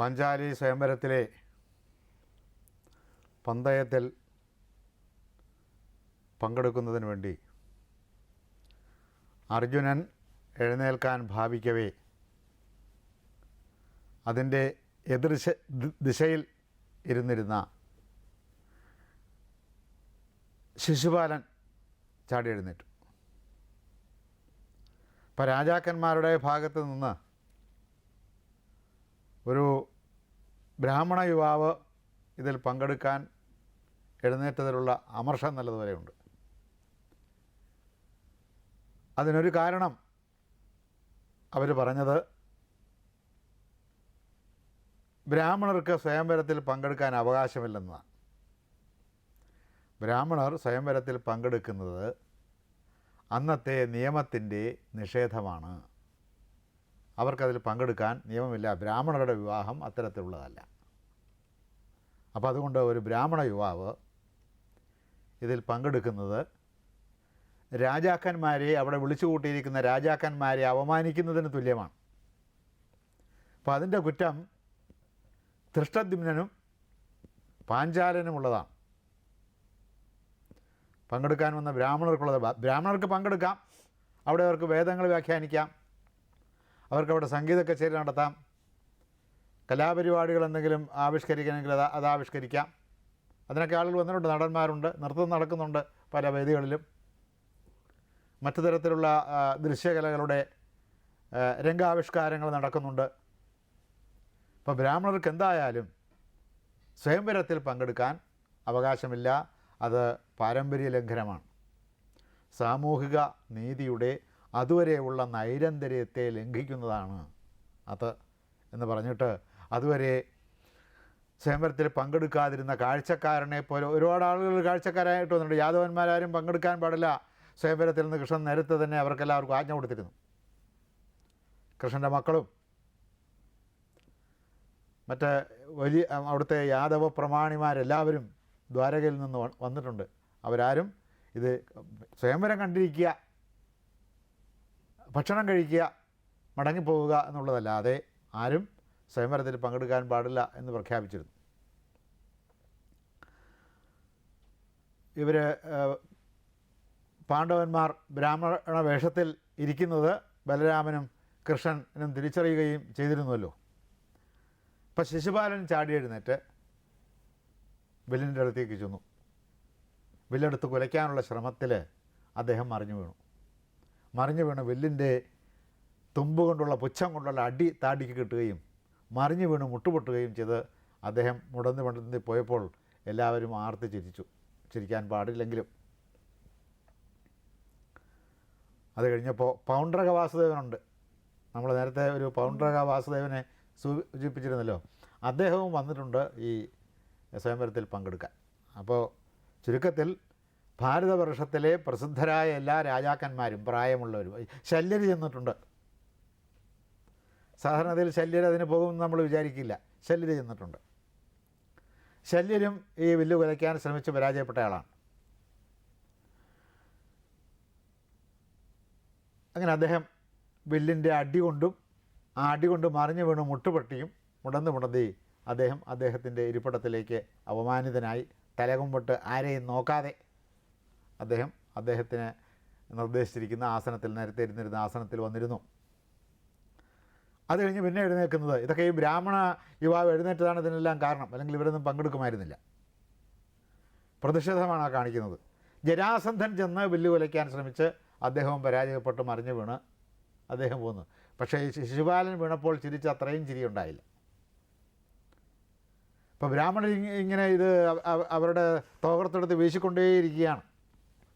പാഞ്ചാലി സ്വയംവരത്തിലെ പന്തയത്തിൽ പങ്കെടുക്കുന്നതിന് വേണ്ടി അർജുനൻ എഴുന്നേൽക്കാൻ ഭാവിക്കവേ. അതിന്റെ എതിർശ ദി- ദിശയിൽ ഇരുന്നിരുന്ന ശിശുപാലൻ ചാടി എഴുന്നേറ്റു അപ്പോൾ രാജാക്കന്മാരുടെ ഭാഗത്ത് നിന്ന് ഒരു ബ്രാഹ്മണ യുവാവ് ഇതിൽ പങ്കെടുക്കാൻ എഴുന്നേറ്റതിലുള്ള അമർഷം നല്ലതുവരെയുണ്ട് അതിനൊരു കാരണം അവർ പറഞ്ഞത് ബ്രാഹ്മണർക്ക് സ്വയംവരത്തിൽ പങ്കെടുക്കാൻ അവകാശമില്ലെന്നതാണ് ബ്രാഹ്മണർ സ്വയംവരത്തിൽ പങ്കെടുക്കുന്നത് അന്നത്തെ നിയമത്തിന്റെ നിഷേധമാണ്. അവർക്കതിൽ പങ്കെടുക്കാൻ നിയമമില്ല. ബ്രാഹ്മണരുടെ വിവാഹം അത്തരത്തിലുള്ളതല്ല. അപ്പോൾ അതുകൊണ്ട് ഒരു ബ്രാഹ്മണ യുവാവ് ഇതിൽ പങ്കെടുക്കുന്നത് രാജാക്കന്മാരെ അവിടെ വിളിച്ചു കൂട്ടിയിരിക്കുന്ന രാജാക്കന്മാരെ അവമാനിക്കുന്നതിന് തുല്യമാണ്. അപ്പോൾ അതിന്റെ കുറ്റം ധൃഷ്ടദ്യുമ്നും പാഞ്ചാലനുമുള്ളതാണ് പങ്കെടുക്കാൻ വന്ന ബ്രാഹ്മണർക്കുള്ളത് ബ്രാഹ്മണർക്ക് പങ്കെടുക്കാം. അവിടെ അവർക്ക് വേദങ്ങൾ വ്യാഖ്യാനിക്കാം. അവർക്ക് അവിടെ സംഗീത കച്ചേരി നടത്താം. കലാപരിപാടികൾ എന്തെങ്കിലും ആവിഷ്കരിക്കണമെങ്കിൽ അത് അത് ആവിഷ്കരിക്കാം. അതിനൊക്കെ ആളുകൾ വന്നിട്ടുണ്ട് നടന്മാരുണ്ട് നൃത്തം നടക്കുന്നുണ്ട് പല വേദികളിലും. മറ്റു തരത്തിലുള്ള ദൃശ്യകലകളുടെ രംഗാവിഷ്കാരങ്ങൾ നടക്കുന്നുണ്ട്. അപ്പോൾ ബ്രാഹ്മണർക്ക് എന്തായാലും സ്വയംവരത്തിൽ പങ്കെടുക്കാൻ അവകാശമില്ല. അത് പാരമ്പര്യ ലംഘനമാണ്. സാമൂഹിക നീതിയുടെ അതുവരെയുള്ള നൈരന്തര്യത്തെ ലംഘിക്കുന്നതാണ് അത് എന്ന് പറഞ്ഞിട്ട് അതുവരെ സ്വയംവരത്തിൽ പങ്കെടുക്കാതിരുന്ന കാഴ്ചക്കാരനെ പോലെ ഒരുപാട് ആളുകൾ കാഴ്ചക്കാരായിട്ട് വന്നിട്ടുണ്ട്. യാദവന്മാരാരും പങ്കെടുക്കാൻ പാടില്ല. സ്വയംവരത്തിൽ നിന്ന് കൃഷ്ണൻ നേരത്തെ തന്നെ അവർക്കെല്ലാവർക്കും ആജ്ഞ കൊടുത്തിരുന്നു. കൃഷ്ണന്റെ മക്കളും മറ്റ് വലിയ അവിടുത്തെ യാദവ പ്രമാണിമാരെല്ലാവരും ദ്വാരകയിൽ നിന്ന് വന്നിട്ടുണ്ട്. അവരാരും ഇത് സ്വയംവരം കണ്ടിരിക്കുക ഭക്ഷണം കഴിക്കുക മടങ്ങിപ്പോവുക എന്നുള്ളതല്ലാതെ ആരും സ്വയംവരത്തിൽ പങ്കെടുക്കാൻ പാടില്ല എന്ന് പ്രഖ്യാപിച്ചിരുന്നു. ഇവർ പാണ്ഡവന്മാർ ബ്രാഹ്മണ വേഷത്തിൽ ഇരിക്കുന്നത് ബലരാമനും കൃഷ്ണനും തിരിച്ചറിയുകയും ചെയ്തിരുന്നുവല്ലോ. അപ്പം ശിശുപാലൻ ചാടി എഴുന്നേറ്റ് വില്ലിന്റെ അടുത്തേക്ക് ചെന്നു. വില്ലെടുത്ത് കുലയ്ക്കാനുള്ള ശ്രമത്തിൽ അദ്ദേഹം മറിഞ്ഞു വീണു. മറിഞ്ഞു വീണ വില്ലിന്റെ തുമ്പ് കൊണ്ടുള്ള പുച്ഛം കൊണ്ടുള്ള അടി താടിക്ക് കിട്ടുകയും മറിഞ്ഞു വീണ് മുട്ടുപൊട്ടുകയും ചെയ്ത് അദ്ദേഹം മുടന്ന് മുടന്ന് പോയപ്പോൾ എല്ലാവരും ആർത്ത് ചിരിച്ചു. ചിരിക്കാൻ പാടില്ലെങ്കിലും. അത് കഴിഞ്ഞപ്പോൾ പൗണ്ട്രക വാസുദേവനുണ്ട്. നമ്മൾ നേരത്തെ ഒരു പൗണ്ട്രക വാസുദേവനെ സൂചിപ്പിച്ചിരുന്നല്ലോ. അദ്ദേഹവും വന്നിട്ടുണ്ട് ഈ സ്വയംവരത്തിൽ പങ്കെടുക്കാൻ. അപ്പോൾ ചുരുക്കത്തിൽ ഭാരതവർഷത്തിലെ പ്രസിദ്ധരായ എല്ലാ രാജാക്കന്മാരും പ്രായമുള്ളവരും. ശല്യർ ചെന്നിട്ടുണ്ട്. സാധാരണത്തിൽ ശല്യർ അതിന് പോകുമെന്ന് നമ്മൾ വിചാരിക്കില്ല. ശല്യർ ചെന്നിട്ടുണ്ട്. ശല്യരും ഈ വില്ല് കുലയ്ക്കാൻ ശ്രമിച്ച് പരാജയപ്പെട്ട ആളാണ്. അങ്ങനെ അദ്ദേഹം വില്ലിന്റെ അടി കൊണ്ടും ആ അടി കൊണ്ട് മറിഞ്ഞു വീണ് മുട്ടുപെട്ടിയും മുടന്ന് മുടന്തി അദ്ദേഹം അദ്ദേഹത്തിന്റെ ഇരിപ്പിടത്തിലേക്ക് അവമാനിതനായി തലകുമ്പിട്ട് ആരെയും നോക്കാതെ അദ്ദേഹം അദ്ദേഹത്തിന് നിർദ്ദേശിച്ചിരിക്കുന്ന ആസനത്തിൽ നേരത്തെ ഇരുന്നിരുന്ന ആസനത്തിൽ വന്നിരുന്നു. അത് കഴിഞ്ഞ് പിന്നെ എഴുന്നേൽക്കുന്നത് ഇതൊക്കെ ഈ ബ്രാഹ്മണ യുവാവ് എഴുന്നേറ്റതാണ് ഇതിനെല്ലാം കാരണം അല്ലെങ്കിൽ ഇവരൊന്നും പങ്കെടുക്കുമായിരുന്നില്ല. പ്രതിഷേധമാണ് ആ കാണിക്കുന്നത്. ജരാസന്ധൻ ചെന്ന് വില്ല് കുലയ്ക്കാൻ ശ്രമിച്ച് അദ്ദേഹവും പരാജയപ്പെട്ട് മറിഞ്ഞു വീണ് അദ്ദേഹം പോന്നു. പക്ഷേ ശിശുപാലൻ വീണപ്പോൾ ചിരിച്ച് അത്രയും ചിരിയുണ്ടായില്ല. അപ്പോൾ ബ്രാഹ്മണർ ഇങ്ങനെ ഇത് അവ- അവ- അവരുടെ തോകർത്തെടുത്ത് വീശിക്കൊണ്ടേയിരിക്കുകയാണ്.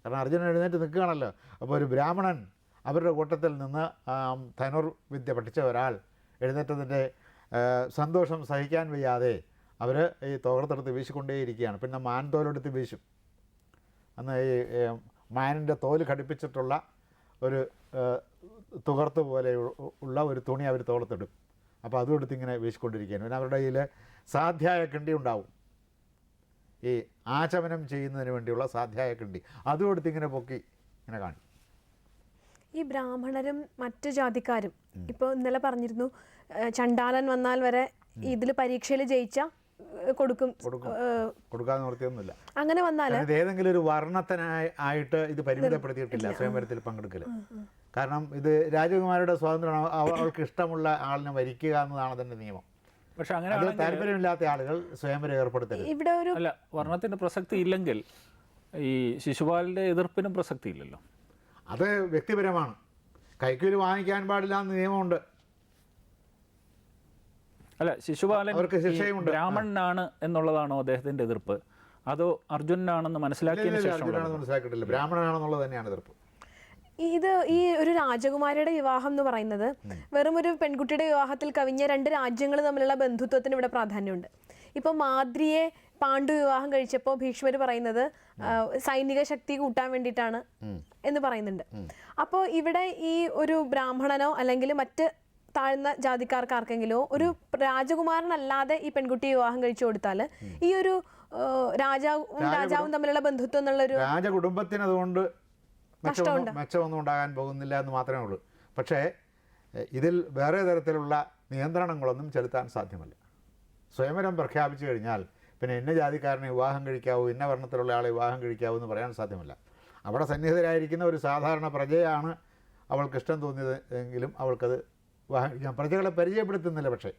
കാരണം അർജുനൻ എഴുന്നേറ്റ് നിൽക്കുകയാണല്ലോ. അപ്പോൾ ഒരു ബ്രാഹ്മണൻ അവരുടെ കൂട്ടത്തിൽ നിന്ന് ധനുർ വിദ്യ പഠിച്ച ഒരാൾ എഴുന്നേറ്റതിന്റെ സന്തോഷം സഹിക്കാൻ വയ്യാതെ അവർ ഈ തോകർത്തെടുത്ത് വീശിക്കൊണ്ടേയിരിക്കുകയാണ്. പിന്നെ മാൻ തോലെടുത്ത് വീശും. അന്ന് ഈ മാനിന്റെ തോൽ ഘടിപ്പിച്ചിട്ടുള്ള ഒരു തുകർത്ത് പോലെ ഉള്ള ഒരു തുണി അവർ തോളത്തിടും. അപ്പോൾ അതും എടുത്ത് ഇങ്ങനെ വീശിക്കൊണ്ടിരിക്കുകയാണ്. പിന്നെ അവരുടെ കയ്യിൽ സാധ്യായ കിണ്ടി ഉണ്ടാവും ഈ ആചമനം ചെയ്യുന്നതിന് വേണ്ടിയുള്ള സാധ്യായ കിണ്ടി അതും എടുത്ത് ഇങ്ങനെ പൊക്കി ഇങ്ങനെ കാണും. ഈ ബ്രാഹ്മണരും മറ്റു ജാതിക്കാരും ഇപ്പോൾ ഇന്നലെ പറഞ്ഞിരുന്നു ചണ്ടാലൻ വന്നാൽ വരെ ഇതിൽ പരീക്ഷയിൽ ജയിച്ച കൊടുക്കും കൊടുക്കാതെ നിർത്തിയൊന്നുമില്ല അങ്ങനെ വന്നാൽ ഏതെങ്കിലും ഒരു വർണത്തനായി ആയിട്ട് ഇത് പരിമിതപ്പെടുത്തിയിട്ടില്ല സ്വയംവരത്തിൽ പങ്കെടുക്കൽ കാരണം ഇത് രാജകുമാരുടെ സ്വാതന്ത്ര്യമാണ്. അവർക്ക് അവൾക്ക് ഇഷ്ടമുള്ള ആളിനെ വരിക്കുക എന്നതാണ് അതിന്റെ നിയമം. പക്ഷെ അങ്ങനെ താല്പര്യമില്ലാത്ത ആളുകൾ സ്വയംവരം ഏർപ്പെടുത്തരുത്. ഇവിടെ ഒരു അല്ല വർണത്തിന്റെ പ്രസക്തി ഇല്ലെങ്കിൽ ഈ ശിശുപാലിന്റെ എതിർപ്പിനും പ്രസക്തി ഇല്ലല്ലോ. അത് വ്യക്തിപരമാണ്. കൈക്കൂലി വാങ്ങിക്കാൻ പാടില്ല എന്ന് നിയമമുണ്ട്. അല്ല ശിശുപാലൻ അവർക്ക് ശിക്ഷയുണ്ട് ശിക്ഷയുമുണ്ട്. ബ്രാഹ്മണനാണ് എന്നുള്ളതാണോ അദ്ദേഹത്തിന്റെ എതിർപ്പ്? അതോ അർജുനനാണെന്ന് മനസ്സിലാക്കിയതിന് ശേഷം അർജുനാണെന്ന് മനസ്സിലാക്കിയിട്ടില്ല. ബ്രാഹ്മണനാണെന്നുള്ളത് തന്നെയാണ് എതിർപ്പ്. ഇത് ഈ ഒരു രാജകുമാരിയുടെ വിവാഹം എന്ന് പറയുന്നത് വെറും ഒരു പെൺകുട്ടിയുടെ വിവാഹത്തിൽ കവിഞ്ഞ രണ്ട് രാജ്യങ്ങൾ തമ്മിലുള്ള ബന്ധുത്വത്തിന് ഇവിടെ പ്രാധാന്യമുണ്ട്. ഇപ്പൊ മാദ്രിയെ പാണ്ഡു വിവാഹം കഴിച്ചപ്പോൾ ഭീഷ്മർ പറയുന്നത് സൈനിക ശക്തി കൂട്ടാൻ വേണ്ടിയിട്ടാണ് എന്ന് പറയുന്നുണ്ട്. അപ്പോൾ ഇവിടെ ഈ ഒരു ബ്രാഹ്മണനോ അല്ലെങ്കിൽ മറ്റ് താഴ്ന്ന ജാതിക്കാർക്ക് ആർക്കെങ്കിലോ ഒരു രാജകുമാരനല്ലാതെ ഈ പെൺകുട്ടി വിവാഹം കഴിച്ചു കൊടുത്താൽ ഈ ഒരു രാജാവും രാജാവും തമ്മിലുള്ള ബന്ധുത്വം എന്നുള്ളൊരു രാജകുടുംബത്തിന് അതുകൊണ്ട് മെച്ചമൊന്നും മെച്ചമൊന്നും ഉണ്ടാകാൻ പോകുന്നില്ല എന്ന് മാത്രമേ ഉള്ളൂ. പക്ഷേ ഇതിൽ വേറെ തരത്തിലുള്ള നിയന്ത്രണങ്ങളൊന്നും ചെലുത്താൻ സാധ്യമല്ല. സ്വയംവരം പ്രഖ്യാപിച്ചു കഴിഞ്ഞാൽ പിന്നെ ഇന്ന ജാതിക്കാരനെ വിവാഹം കഴിക്കാവൂ ഇന്ന വർണത്തിലുള്ള ആളെ വിവാഹം കഴിക്കാവൂ എന്ന് പറയാൻ സാധ്യമല്ല. അവിടെ സന്നിഹിതരായിരിക്കുന്ന ഒരു സാധാരണ പ്രജയാണ് അവൾക്ക് ഇഷ്ടം തോന്നിയത് എങ്കിലും അവൾക്കത് വിവാഹം കഴിക്കാം. പ്രജകളെ പരിചയപ്പെടുത്തുന്നില്ല പക്ഷേ.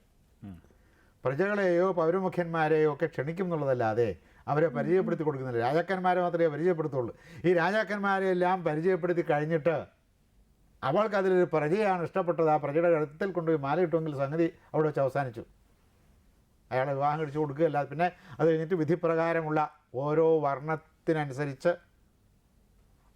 പ്രജകളെയോ പൗരമുഖ്യന്മാരെയോ ഒക്കെ ക്ഷണിക്കും എന്നുള്ളതല്ലാതെ അവരെ പരിചയപ്പെടുത്തി കൊടുക്കുന്നില്ല. രാജാക്കന്മാരെ മാത്രമേ പരിചയപ്പെടുത്തുള്ളൂ. ഈ രാജാക്കന്മാരെ എല്ലാം പരിചയപ്പെടുത്തി കഴിഞ്ഞിട്ട് അവൾക്ക് അതിലൊരു പ്രജയാണ് ഇഷ്ടപ്പെട്ടത്. ആ പ്രജയുടെ കഴുത്തിൽ കൊണ്ടുപോയി മാലയിട്ടുമെങ്കിൽ സംഗതി അവിടെ വെച്ച് അവസാനിച്ചു. അയാളെ വിവാഹം കഴിച്ചു കൊടുക്കുകയല്ല. പിന്നെ അത് കഴിഞ്ഞിട്ട് വിധിപ്രകാരമുള്ള ഓരോ വർണത്തിനനുസരിച്ച്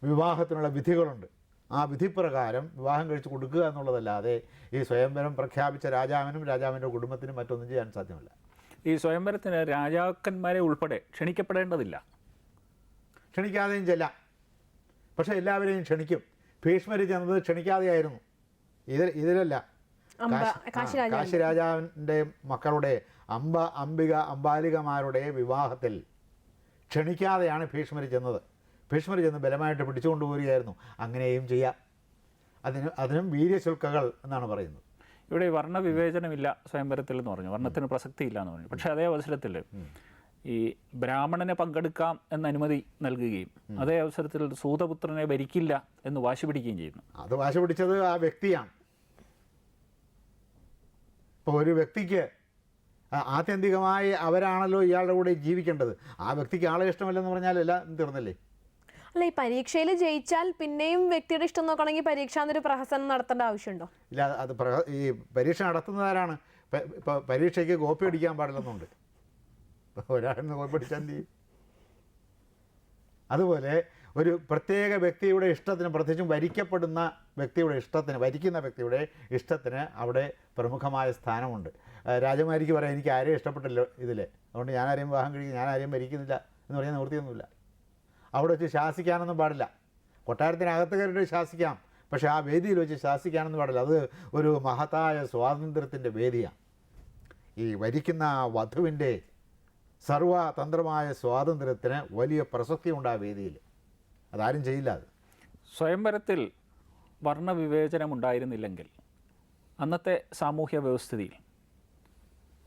വിവാഹത്തിനുള്ള വിധികളുണ്ട്. ആ വിധിപ്രകാരം വിവാഹം കഴിച്ച് കൊടുക്കുക എന്നുള്ളതല്ലാതെ ഈ സ്വയംവരം പ്രഖ്യാപിച്ച രാജാവിനും രാജാവിന്റെ കുടുംബത്തിനും മറ്റൊന്നും ചെയ്യാൻ സാധ്യമല്ല. ഈ സ്വയംവരത്തിന് രാജാക്കന്മാരെ ഉൾപ്പെടെ ക്ഷണിക്കപ്പെടേണ്ടതില്ല. ക്ഷണിക്കാതെയും ചെല്ലാം. പക്ഷേ എല്ലാവരെയും ക്ഷണിക്കും. ഭീഷ്മർ ചെന്നത് ക്ഷണിക്കാതെയായിരുന്നു. ഇതിൽ ഇതിലല്ല. കാശിരാജാവിന്റെ കാശി രാജാവിന്റെ. മക്കളുടെ അംബ അംബിക അംബാലികമാരുടെ വിവാഹത്തിൽ ക്ഷണിക്കാതെയാണ് ഭീഷ്മർ ചെന്നത്. ഭീഷ്മർ ചെന്ന് ബലമായിട്ട് പിടിച്ചുകൊണ്ടുപോരുകയായിരുന്നു. അങ്ങനെയും ചെയ്യാം. അതിന് അതിനും വീര്യശുൽക്കകൾ എന്നാണ് പറയുന്നത്. ഇവിടെ ഈ വർണവിവേചനമില്ല സ്വയംവരത്തിൽ എന്ന് പറഞ്ഞു. വർണത്തിന് പ്രസക്തി ഇല്ല എന്ന് പറഞ്ഞു. പക്ഷേ അതേ അവസരത്തിൽ ഈ ബ്രാഹ്മണനെ പങ്കെടുക്കാം എന്ന അനുമതി നൽകുകയും അതേ അവസരത്തിൽ സൂതപുത്രനെ ഭരിക്കില്ല എന്ന് വാശി പിടിക്കുകയും ചെയ്യുന്നു. അത് വാശി പിടിച്ചത് ആ വ്യക്തിയാണ്. ഇപ്പോൾ ഒരു വ്യക്തിക്ക് ആത്യന്തികമായി അവരാണല്ലോ ഇയാളുടെ കൂടെ ജീവിക്കേണ്ടത്. ആ വ്യക്തിക്ക് ആളെ ഇഷ്ടമല്ലെന്ന് പറഞ്ഞാൽ എല്ലാം തീർന്നില്ലേ? അല്ല ഈ പരീക്ഷയിൽ ജയിച്ചാൽ പിന്നെയും വ്യക്തിയുടെ ഇഷ്ടം നോക്കണമെങ്കിൽ പരീക്ഷ എന്നൊരു പ്രഹസനം നടത്തേണ്ട ആവശ്യമുണ്ടോ? ഇല്ല അത് ഈ പരീക്ഷ നടത്തുന്നവരാണ് ഇപ്പൊ പരീക്ഷയ്ക്ക് കോപ്പി അടിക്കാൻ പാടില്ലെന്നുണ്ട്. ഒരാളിന്ന് കോപ്പി അടിച്ചാൽ എന്ത് അതുപോലെ ഒരു പ്രത്യേക വ്യക്തിയുടെ ഇഷ്ടത്തിന് പ്രത്യേകിച്ചും വരിക്കപ്പെടുന്ന വ്യക്തിയുടെ ഇഷ്ടത്തിന് വരിക്കുന്ന വ്യക്തിയുടെ ഇഷ്ടത്തിന് അവിടെ പ്രമുഖമായ സ്ഥാനമുണ്ട്. രാജമാരിക്ക് പറയാം എനിക്ക് ആരെയും ഇഷ്ടപ്പെട്ടില്ല ഇതിൽ അതുകൊണ്ട് ഞാൻ ആരെയും വിവാഹം കഴിക്കും ഞാൻ ആരെയും ഭരിക്കുന്നില്ല എന്ന് പറയാൻ നിവൃത്തിയൊന്നുമില്ല. അവിടെ വെച്ച് ശാസിക്കാനൊന്നും പാടില്ല. കൊട്ടാരത്തിനകത്ത് കയറിയിട്ട് ശാസിക്കാം. പക്ഷേ ആ വേദിയിൽ വെച്ച് ശാസിക്കാനൊന്നും പാടില്ല. അത് ഒരു മഹത്തായ സ്വാതന്ത്ര്യത്തിന്റെ വേദിയാണ് ഈ വരിക്കുന്ന വധുവിന്റെ സർവതന്ത്രമായ സ്വാതന്ത്ര്യത്തിന് വലിയ പ്രസക്തി ഉണ്ട് ആ വേദിയിൽ. അതാരും ചെയ്യില്ല അത്. സ്വയംവരത്തിൽ വർണവിവേചനം ഉണ്ടായിരുന്നില്ലെങ്കിൽ അന്നത്തെ സാമൂഹ്യ വ്യവസ്ഥിതിയിൽ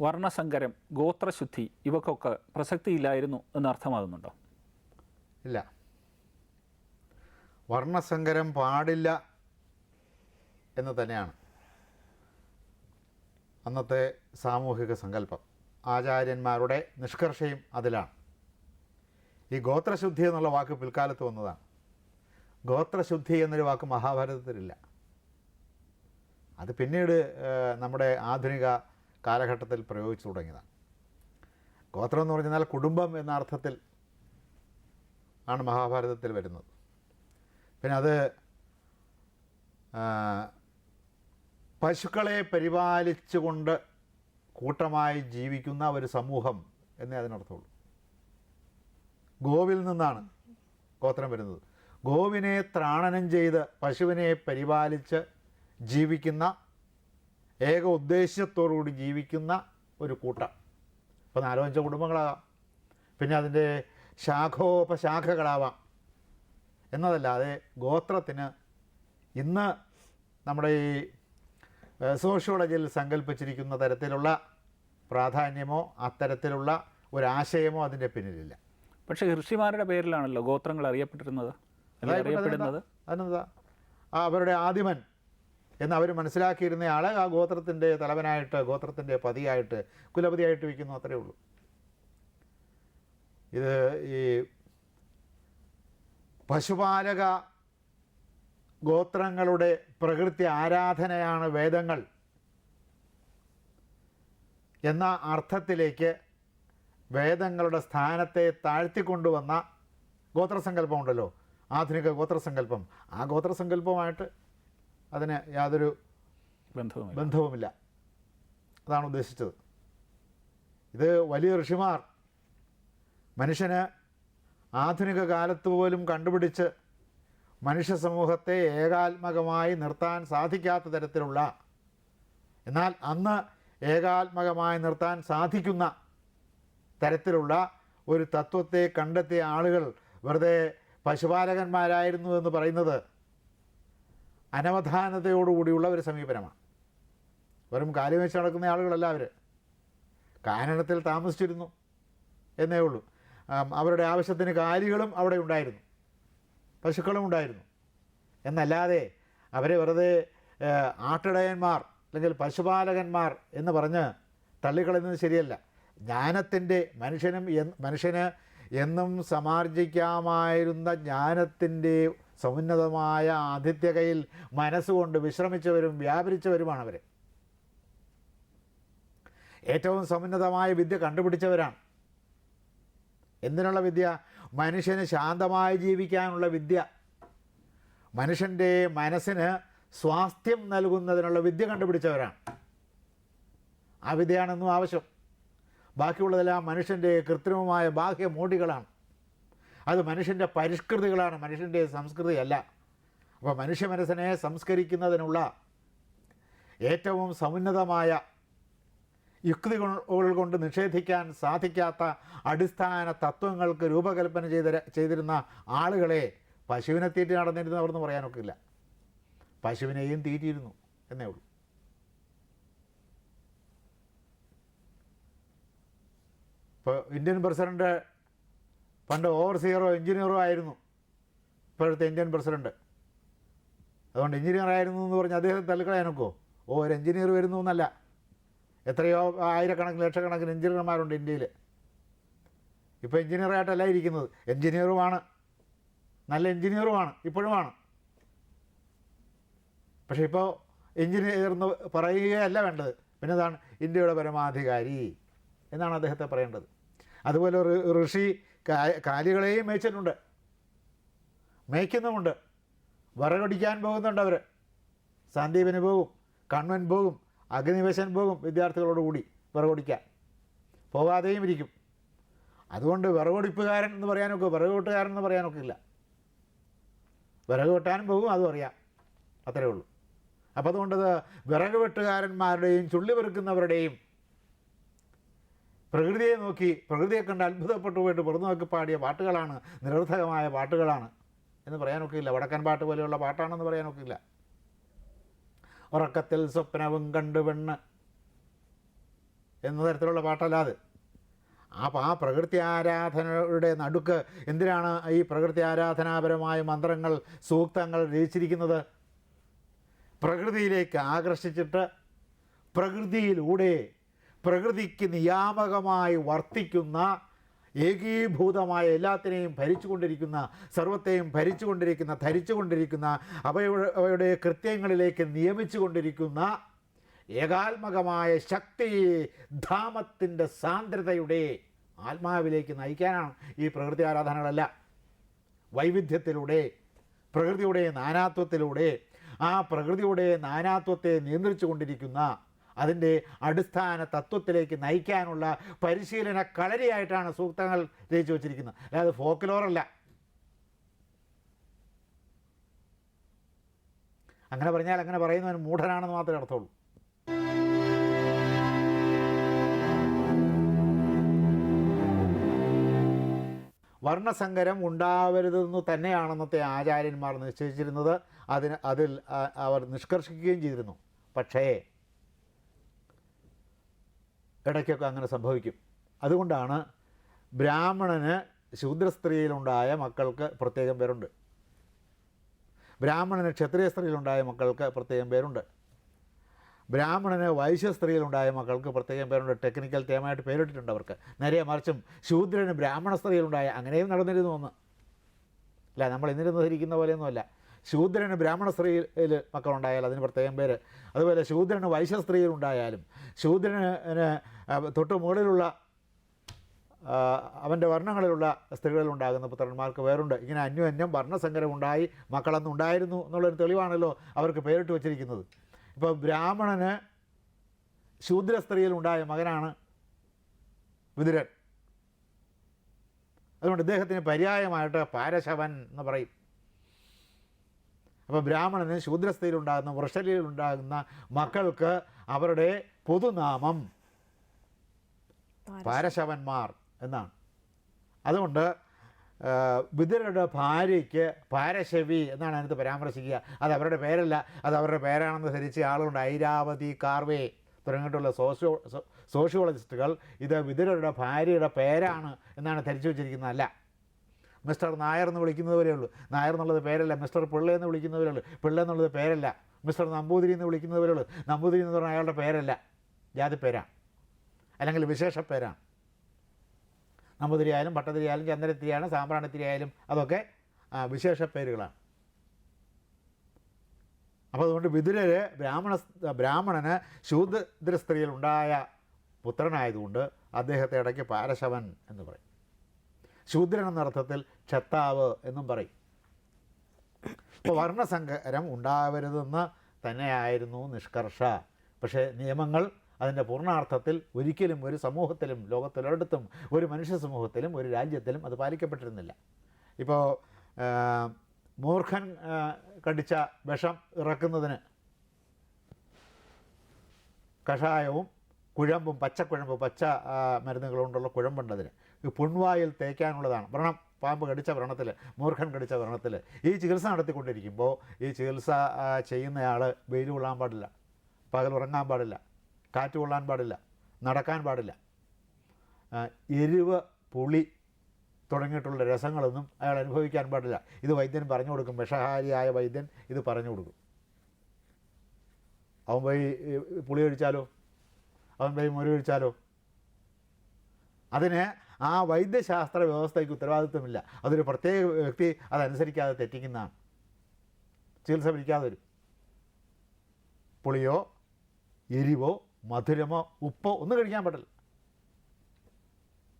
വർണസങ്കരം ഗോത്രശുദ്ധി ഇവക്കൊക്കെ പ്രസക്തിയില്ലായിരുന്നു എന്ന് അർത്ഥമാകുന്നുണ്ടോ ഇല്ല. വർണസങ്കരം പാടില്ല എന്ന് തന്നെയാണ് അന്നത്തെ സാമൂഹിക സങ്കല്പം. ആചാര്യന്മാരുടെ നിഷ്കർഷയും അതിലാണ്. ഈ ഗോത്രശുദ്ധി എന്നുള്ള വാക്ക് പിൽക്കാലത്ത് വന്നതാണ്. ഗോത്രശുദ്ധി എന്നൊരു വാക്ക് മഹാഭാരതത്തിലില്ല. അത് പിന്നീട് നമ്മുടെ ആധുനിക കാലഘട്ടത്തിൽ പ്രയോഗിച്ചു തുടങ്ങിയതാണ്. ഗോത്രം എന്ന് പറഞ്ഞാൽ കുടുംബം എന്ന അർത്ഥത്തിൽ ആണ് മഹാഭാരതത്തിൽ വരുന്നത്. പിന്നെ അത് പശുക്കളെ പരിപാലിച്ചുകൊണ്ട് കൂട്ടമായി ജീവിക്കുന്ന ഒരു സമൂഹം എന്നേ അതിനർത്ഥമുള്ളൂ. ഗോവിൽ നിന്നാണ് ഗോത്രം വരുന്നത്. ഗോവിനെ ത്രാണനം ചെയ്ത് പശുവിനെ പരിപാലിച്ച് ജീവിക്കുന്ന ഏക ഉദ്ദേശ്യത്തോടുകൂടി ജീവിക്കുന്ന ഒരു കൂട്ടം. ഇപ്പോൾ നാലോ അഞ്ചോ കുടുംബങ്ങളാകാം. പിന്നെ അതിന്റെ ശാഖോപശാഖകളാവാം. എന്നതല്ലാതെ ഗോത്രത്തിന് ഇന്ന് നമ്മുടെ ഈ സോഷ്യോളജിയിൽ സങ്കല്പിച്ചിരിക്കുന്ന തരത്തിലുള്ള പ്രാധാന്യമോ അത്തരത്തിലുള്ള ഒരാശയമോ അതിന്റെ പിന്നിലില്ല. പക്ഷേ ഋഷിമാരുടെ പേരിലാണല്ലോ ഗോത്രങ്ങൾ അറിയപ്പെട്ടിരുന്നത്. അറിയപ്പെടുന്നത്. അതിനെന്താ? ആ അവരുടെ ആദിമൻ എന്ന് അവർ മനസ്സിലാക്കിയിരുന്നയാളെ ആ ഗോത്രത്തിന്റെ തലവനായിട്ട് ഗോത്രത്തിന്റെ പതിയായിട്ട് കുലപതിയായിട്ട് വയ്ക്കുന്നു അത്രയേ ഉള്ളൂ. ഇത് ഈ പശുപാലക ഗോത്രങ്ങളുടെ പ്രകൃതി ആരാധനയാണ് വേദങ്ങൾ എന്ന അർത്ഥത്തിലേക്ക് വേദങ്ങളുടെ സ്ഥാനത്തെ താഴ്ത്തിക്കൊണ്ടുവന്ന ഗോത്രസങ്കല്പമുണ്ടല്ലോ. ആധുനിക ഗോത്രസങ്കല്പം. ആ ഗോത്രസങ്കല്പമായിട്ട് അതിന് യാതൊരു ബന്ധവും ബന്ധവുമില്ല. അതാണ് ഉദ്ദേശിച്ചത്. ഇത് വലിയ ഋഷിമാർ മനുഷ്യന് ആധുനിക കാലത്ത് പോലും കണ്ടുപിടിച്ച് മനുഷ്യ സമൂഹത്തെ ഏകാത്മകമായി നിർത്താൻ സാധിക്കാത്ത തരത്തിലുള്ള എന്നാൽ അന്ന് ഏകാത്മകമായി നിർത്താൻ സാധിക്കുന്ന തരത്തിലുള്ള ഒരു തത്വത്തെ കണ്ടെത്തിയ ആളുകൾ വെറുതെ പശുപാലകന്മാരായിരുന്നു എന്ന് പറയുന്നത് അനവധാനതയോടുകൂടിയുള്ള ഒരു സമീപനമാണ്. വെറും കാലി നടക്കുന്ന ആളുകളല്ല അവർ കാനനത്തിൽ താമസിച്ചിരുന്നു എന്നേ ഉള്ളൂ. അവരുടെ ആവശ്യത്തിന് കാലികളും അവിടെ ഉണ്ടായിരുന്നു. പശുക്കളും ഉണ്ടായിരുന്നു. എന്നല്ലാതെ അവരെ വെറുതെ ആട്ടിടയന്മാർ അല്ലെങ്കിൽ പശുപാലകന്മാർ എന്ന് പറഞ്ഞ് തള്ളിക്കളയുന്നത് ശരിയല്ല. ജ്ഞാനത്തിന്റെ മനുഷ്യനും മനുഷ്യന് എന്നും സമാർജിക്കാമായിരുന്ന ജ്ഞാനത്തിന്റെ സമുന്നതമായ ആതിഥ്യകയിൽ മനസ്സുകൊണ്ട് വിശ്രമിച്ചവരും വ്യാപരിച്ചവരുമാണ് അവർ ഏറ്റവും സമുന്നതമായ വിദ്യ കണ്ടുപിടിച്ചവരാണ്. എന്തിനുള്ള വിദ്യ? മനുഷ്യന് ശാന്തമായി ജീവിക്കാനുള്ള വിദ്യ. മനുഷ്യന്റെ മനസ്സിന് സ്വാസ്ഥ്യം നൽകുന്നതിനുള്ള വിദ്യ കണ്ടുപിടിച്ചവരാണ്. ആ വിദ്യയാണെന്നും ആവശ്യം. ബാക്കിയുള്ളതെല്ലാം മനുഷ്യന്റെ കൃത്രിമമായ ബാഹ്യ മോടികളാണ് അത് മനുഷ്യന്റെ പരിഷ്കൃതികളാണ്. മനുഷ്യന്റെ സംസ്കൃതിയല്ല. അപ്പോൾ മനുഷ്യ മനസ്സിനെ സംസ്കരിക്കുന്നതിനുള്ള ഏറ്റവും സമുന്നതമായ യുക്തികൾ കൊണ്ട് നിഷേധിക്കാൻ സാധിക്കാത്ത അടിസ്ഥാന തത്വങ്ങൾക്ക് രൂപകൽപ്പന ചെയ്ത ചെയ്തിരുന്ന ആളുകളെ പശുവിനെ തീറ്റി നടന്നിരുന്നവരെന്ന് പറയാനൊക്കില്ല പശുവിനെയും തീറ്റിയിരുന്നു എന്നേ ഉള്ളൂ. ഇപ്പോൾ ഇന്ത്യൻ പ്രസിഡന്റ് പണ്ട് സീറോ എഞ്ചിനീയറോ ആയിരുന്നു. ഇപ്പോഴത്തെ ഇന്ത്യൻ പ്രസിഡന്റ്. അതുകൊണ്ട് എഞ്ചിനീയർ ആയിരുന്നു എന്ന് പറഞ്ഞ് അദ്ദേഹം തള്ളിക്കളയാനൊക്കോ? ഓ ഒരു എഞ്ചിനീയർ വരുന്നു എന്നല്ല. എത്രയോ ആയിരക്കണക്കിന് ലക്ഷക്കണക്കിന് എഞ്ചിനീയർമാരുണ്ട് ഇന്ത്യയിൽ ഇപ്പോൾ എഞ്ചിനീയറായിട്ടല്ല ഇരിക്കുന്നത്. എഞ്ചിനീയറുമാണ്. നല്ല എഞ്ചിനീയറുമാണ്. ഇപ്പോഴുമാണ്. പക്ഷേ ഇപ്പോൾ എഞ്ചിനീയർ എന്ന് പറയുകയല്ല വേണ്ടത്. പിന്നെ എന്താണ് ഇന്ത്യയുടെ പരമാധികാരി എന്നാണ് അദ്ദേഹത്തെ പറയേണ്ടത്. അതുപോലെ ഋഷി കാലികളെയും മേച്ചിട്ടുണ്ട് മേയ്ക്കുന്നുമുണ്ട്. വിറകടിക്കാൻ പോകുന്നുണ്ട് അവർ സന്ദീപിന് പോകും. കൺവൻ പോകും. അഗ്നിവശൻ പോകും വിദ്യാർത്ഥികളോടുകൂടി വിറകൊടിക്കാൻ. പോകാതെയും ഇരിക്കും. അതുകൊണ്ട് വിറകൊടിപ്പുകാരൻ എന്ന് പറയാനൊക്കെ വിറക് എന്ന് പറയാനൊക്കെ ഇല്ല. വിറക് വെട്ടാനും പോകും അതും അറിയാം. അത്രയേ ഉള്ളൂ. അപ്പോൾ അതുകൊണ്ടത് വിറക് വെട്ടുകാരന്മാരുടെയും ചുള്ളി പെറുക്കുന്നവരുടെയും പ്രകൃതിയെ നോക്കി പ്രകൃതിയെ കണ്ട് അത്ഭുതപ്പെട്ടു പോയിട്ട് പുറത്തു നോക്കി പാടിയ പാട്ടുകളാണ് നിരർത്ഥകമായ പാട്ടുകളാണ് എന്ന് പറയാനൊക്കെ ഇല്ല. വടക്കൻ പാട്ട് പോലെയുള്ള പാട്ടാണെന്ന് പറയാനൊക്കില്ല ഉറക്കത്തിൽ സ്വപ്നവും കണ്ടു പെണ്ണ് എന്ന തരത്തിലുള്ള പാട്ടല്ലാതെ. ആ ആ പ്രകൃതി ആരാധനയുടെ നടുക്ക് എന്തിനാണ് ഈ പ്രകൃതി ആരാധനാപരമായ മന്ത്രങ്ങൾ സൂക്തങ്ങൾ രചിച്ചിരിക്കുന്നത്? പ്രകൃതിയിലേക്ക് ആകർഷിച്ചിട്ട് പ്രകൃതിയിലൂടെ പ്രകൃതിക്ക് നിയാമകമായി വർത്തിക്കുന്ന ഏകീഭൂതമായ എല്ലാത്തിനെയും ഭരിച്ചുകൊണ്ടിരിക്കുന്ന സർവത്തെയും ഭരിച്ചുകൊണ്ടിരിക്കുന്ന ധരിച്ചുകൊണ്ടിരിക്കുന്ന അവയുടെ കൃത്യങ്ങളിലേക്ക് നിയമിച്ചുകൊണ്ടിരിക്കുന്ന ഏകാത്മകമായ ശക്തി ധാമത്തിന്റെ സാന്ദ്രതയുടെ ആത്മാവിലേക്ക് നയിക്കാനാണ് ഈ പ്രകൃതി ആരാധനകളല്ല. വൈവിധ്യത്തിലൂടെ പ്രകൃതിയുടെ നാനാത്വത്തിലൂടെ ആ പ്രകൃതിയുടെ നാനാത്വത്തെ നിയന്ത്രിച്ചു കൊണ്ടിരിക്കുന്ന അതിന്റെ അടിസ്ഥാന തത്വത്തിലേക്ക് നയിക്കാനുള്ള പരിശീലന കളരിയായിട്ടാണ് സൂക്തങ്ങൾ രചിച്ചു വച്ചിരിക്കുന്നത്. അല്ലാതെ ഫോക്ലോറല്ല അങ്ങനെ പറഞ്ഞാൽ അങ്ങനെ പറയുന്നവൻ മൂഢനാണെന്ന് മാത്രമേ അർത്ഥമുള്ളൂ. വർണസങ്കരം ഉണ്ടാവരുതെന്ന് തന്നെയാണെന്നത്തെ ആചാര്യന്മാർ നിശ്ചയിച്ചിരുന്നത്. അതിന് അതിൽ അവർ നിഷ്കർഷിക്കുകയും ചെയ്തിരുന്നു. പക്ഷേ ഇടയ്ക്കൊക്കെ അങ്ങനെ സംഭവിക്കും. അതുകൊണ്ടാണ് ബ്രാഹ്മണന് ശൂദ്ര സ്ത്രീയിലുണ്ടായ മക്കൾക്ക് പ്രത്യേകം പേരുണ്ട്. ബ്രാഹ്മണന് ക്ഷത്രിയ സ്ത്രീയിലുണ്ടായ മക്കൾക്ക് പ്രത്യേകം പേരുണ്ട്. ബ്രാഹ്മണന് വൈശ്യ സ്ത്രീയിലുണ്ടായ മക്കൾക്ക് പ്രത്യേകം പേരുണ്ട്. ടെക്നിക്കൽ തേമായിട്ട് പേരിട്ടിട്ടുണ്ട് അവർക്ക്. നേരെ മറിച്ചും ശൂദ്രന് ബ്രാഹ്മണ സ്ത്രീയിലുണ്ടായ അങ്ങനെയും നടന്നിരുന്നു ഒന്ന് അല്ല നമ്മൾ ഇന്നിരുന്ന് ധരിക്കുന്ന പോലെയൊന്നുമല്ല. ശൂദ്രന് ബ്രാഹ്മണ സ്ത്രീയിൽ മക്കളുണ്ടായാൽ അതിന് പ്രത്യേകം പേര്. അതുപോലെ ശൂദ്രന് വൈശ്യ സ്ത്രീയിലുണ്ടായാലും ശൂദ്രന് തൊട്ട് മുകളിലുള്ള അവന്റെ വർണങ്ങളിലുള്ള സ്ത്രീകളിലുണ്ടാകുന്ന പുത്രന്മാർക്ക് വേറുണ്ട്. ഇങ്ങനെ അന്യോന്യം വർണസങ്കരം ഉണ്ടായി മക്കളെന്നുണ്ടായിരുന്നു എന്നുള്ളൊരു തെളിവാണല്ലോ അവർക്ക് പേരിട്ട് വച്ചിരിക്കുന്നത്. ഇപ്പോൾ ബ്രാഹ്മണന് ശൂദ്ര സ്ത്രീയിലുണ്ടായ മകനാണ് വിതുരൻ. അതുകൊണ്ട് ഇദ്ദേഹത്തിന് പര്യായമായിട്ട് പാരശവൻ എന്ന് പറയും. അപ്പോൾ ബ്രാഹ്മണന് ശൂദ്രസ്ഥയിലുണ്ടാകുന്ന വൃഷലിയിലുണ്ടാകുന്ന മക്കൾക്ക് അവരുടെ പൊതുനാമം പാരശവന്മാർ എന്നാണ്. അതുകൊണ്ട് വിദുരുടെ ഭാര്യയ്ക്ക് പാരശവി എന്നാണ് അതിനകത്ത് പരാമർശിക്കുക. അത് അവരുടെ പേരല്ല അത് അവരുടെ പേരാണെന്ന് ധരിച്ച ആളുണ്ട് ഐരാവതി കാർവേ തുടങ്ങിയിട്ടുള്ള സോഷ്യോ സോഷ്യോളജിസ്റ്റുകൾ ഇത് വിതുരരുടെ ഭാര്യയുടെ പേരാണ് എന്നാണ് ധരിച്ചു വച്ചിരിക്കുന്നതല്ല. മിസ്റ്റർ നായർ എന്ന് വിളിക്കുന്നത് ഉള്ളൂ. നായർ എന്നുള്ളത് പേരല്ല മിസ്റ്റർ പിള്ള എന്ന് വിളിക്കുന്നത് ഉള്ളൂ. പിള്ള എന്നുള്ളത് പേരല്ല മിസ്റ്റർ നമ്പൂതിരി എന്ന് വിളിക്കുന്നത് ഉള്ളൂ. നമ്പൂതിരി എന്ന് പറഞ്ഞാൽ അയാളുടെ പേരല്ല ജാതി പേരാണ്. അല്ലെങ്കിൽ വിശേഷ പേരാണ്. നമ്പൂതിരി ആയാലും പട്ടതിരി ആയാലും ചന്ദ്രത്തിരി ആയാലും സാമ്പ്രാണിത്തിരി ആയാലും അതൊക്കെ വിശേഷ പേരുകളാണ്. അപ്പോൾ അതുകൊണ്ട് വിതുരര് ബ്രാഹ്മണ ബ്രാഹ്മണന് ശൂദ്ര സ്ത്രീയിൽ ഉണ്ടായ പുത്രനായതുകൊണ്ട് അദ്ദേഹത്തെ ഇടയ്ക്ക് പാരശവൻ എന്ന് പറയും. ശൂദ്രൻ എന്നർത്ഥത്തിൽ ചത്താവ് എന്നും പറയും. അപ്പോൾ വർണസങ്കരം ഉണ്ടാവരുതെന്ന് തന്നെയായിരുന്നു നിഷ്കർഷ. പക്ഷേ നിയമങ്ങൾ അതിന്റെ പൂർണാർത്ഥത്തിൽ ഒരിക്കലും ഒരു സമൂഹത്തിലും ലോകത്തിലൊരിടത്തും ഒരു മനുഷ്യ സമൂഹത്തിലും ഒരു രാജ്യത്തിലും അത് പാലിക്കപ്പെട്ടിരുന്നില്ല. ഇപ്പോൾ മൂർഖൻ കടിച്ച വിഷം ഇറക്കുന്നതിന് കഷായവും കുഴമ്പും പച്ചക്കുഴമ്പ് പച്ച മരുന്നുകൾ കൊണ്ടുള്ള കുഴമ്പുണ്ടതിന്. പുൺവായിൽ തേക്കാനുള്ളതാണ്. വ്രണം പാമ്പ് കടിച്ച വ്രണത്തിൽ മൂർഖൻ കടിച്ച വ്രണത്തിൽ ഈ ചികിത്സ നടത്തിക്കൊണ്ടിരിക്കുമ്പോൾ ഈ ചികിത്സ ചെയ്യുന്നയാൾ വെയിൽ കൊള്ളാൻ പാടില്ല പകൽ ഉറങ്ങാൻ പാടില്ല കാറ്റ് കൊള്ളാൻ പാടില്ല നടക്കാൻ പാടില്ല. എരിവ് പുളി തുടങ്ങിയിട്ടുള്ള രസങ്ങളൊന്നും അയാൾ അനുഭവിക്കാൻ പാടില്ല. ഇത് വൈദ്യൻ പറഞ്ഞു കൊടുക്കും. വിഷഹാരിയായ വൈദ്യൻ ഇത് പറഞ്ഞു കൊടുക്കും. അവൻ പോയി പുളി കഴിച്ചാലോ? അവൻ പോയി മുരി കഴിച്ചാലോ? അതിന് ആ വൈദ്യശാസ്ത്ര വ്യവസ്ഥയ്ക്ക് ഉത്തരവാദിത്വമില്ല. അതൊരു പ്രത്യേക വ്യക്തി അതനുസരിക്കാതെ തെറ്റിക്കുന്നതാണ് ചികിത്സ പിടിക്കാതെ വരും. പുളിയോ എരിവോ മധുരമോ ഉപ്പോ ഒന്നും കഴിക്കാൻ പറ്റില്ല.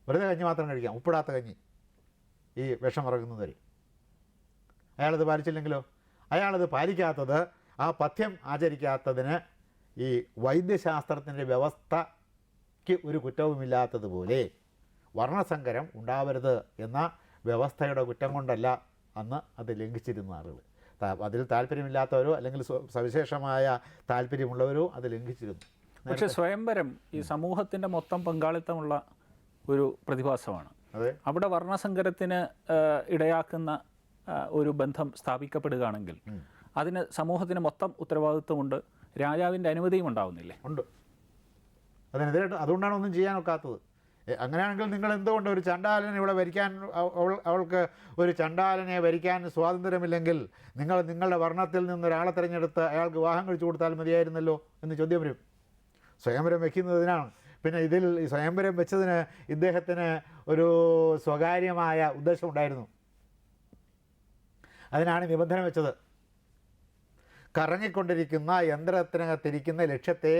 വെറുതെ കഞ്ഞി മാത്രം കഴിക്കാം. ഉപ്പിടാത്ത കഞ്ഞി ഈ വിഷം ഇറങ്ങുന്നതിൽ അയാളത് പാലിച്ചില്ലെങ്കിലോ? അയാളത് പാലിക്കാത്തത് ആ പഥ്യം ആചരിക്കാത്തതിന് ഈ വൈദ്യശാസ്ത്രത്തിന്റെ വ്യവസ്ഥയ്ക്ക് ഒരു കുറ്റവുമില്ലാത്തതുപോലെ വർണസങ്കരം ഉണ്ടാവരുത് എന്ന വ്യവസ്ഥയുടെ കുറ്റം കൊണ്ടല്ല അന്ന് അത് ലംഘിച്ചിരുന്ന ആളുകൾ. അതിൽ താല്പര്യമില്ലാത്തവരോ അല്ലെങ്കിൽ സവിശേഷമായ താല്പര്യമുള്ളവരോ അത് ലംഘിച്ചിരുന്നു. പക്ഷെ സ്വയംവരം ഈ സമൂഹത്തിന്റെ മൊത്തം പങ്കാളിത്തമുള്ള ഒരു പ്രതിഭാസമാണ്. അതെ. അവിടെ വർണസങ്കരത്തിന് ഇടയാക്കുന്ന ഒരു ബന്ധം സ്ഥാപിക്കപ്പെടുകയാണെങ്കിൽ അതിന് സമൂഹത്തിന് മൊത്തം ഉത്തരവാദിത്വമുണ്ട്. രാജാവിന്റെ അനുമതിയും ഉണ്ടാവുന്നില്ലേ? ഉണ്ട്. അതിനെതിരായിട്ട് അതുകൊണ്ടാണ് ഒന്നും ചെയ്യാനൊക്കാത്തത്. എ, അങ്ങനെയാണെങ്കിൽ നിങ്ങൾ എന്തുകൊണ്ട് ഒരു ചണ്ടാലനെ ഇവിടെ വരിക്കാൻ അവൾ അവൾക്ക് ഒരു ചണ്ടാലനെ വരിക്കാൻ സ്വാതന്ത്ര്യമില്ലെങ്കിൽ നിങ്ങൾ നിങ്ങളുടെ വർണത്തിൽ നിന്ന് ഒരാളെ തിരഞ്ഞെടുത്ത് അയാൾക്ക് വിവാഹം കഴിച്ചു കൊടുത്താൽ മതിയായിരുന്നല്ലോ എന്ന് ചോദ്യം വരും. സ്വയംവരം വയ്ക്കുന്നതിനാണ് പിന്നെ ഇതിൽ ഈ സ്വയംവരം വെച്ചതിന് ഇദ്ദേഹത്തിന് ഒരു സ്വകാര്യമായ ഉദ്ദേശമുണ്ടായിരുന്നു അതിനാണ് നിബന്ധന വെച്ചത്. കറങ്ങിക്കൊണ്ടിരിക്കുന്ന യന്ത്രത്തിനകത്തിരിക്കുന്ന ലക്ഷ്യത്തെ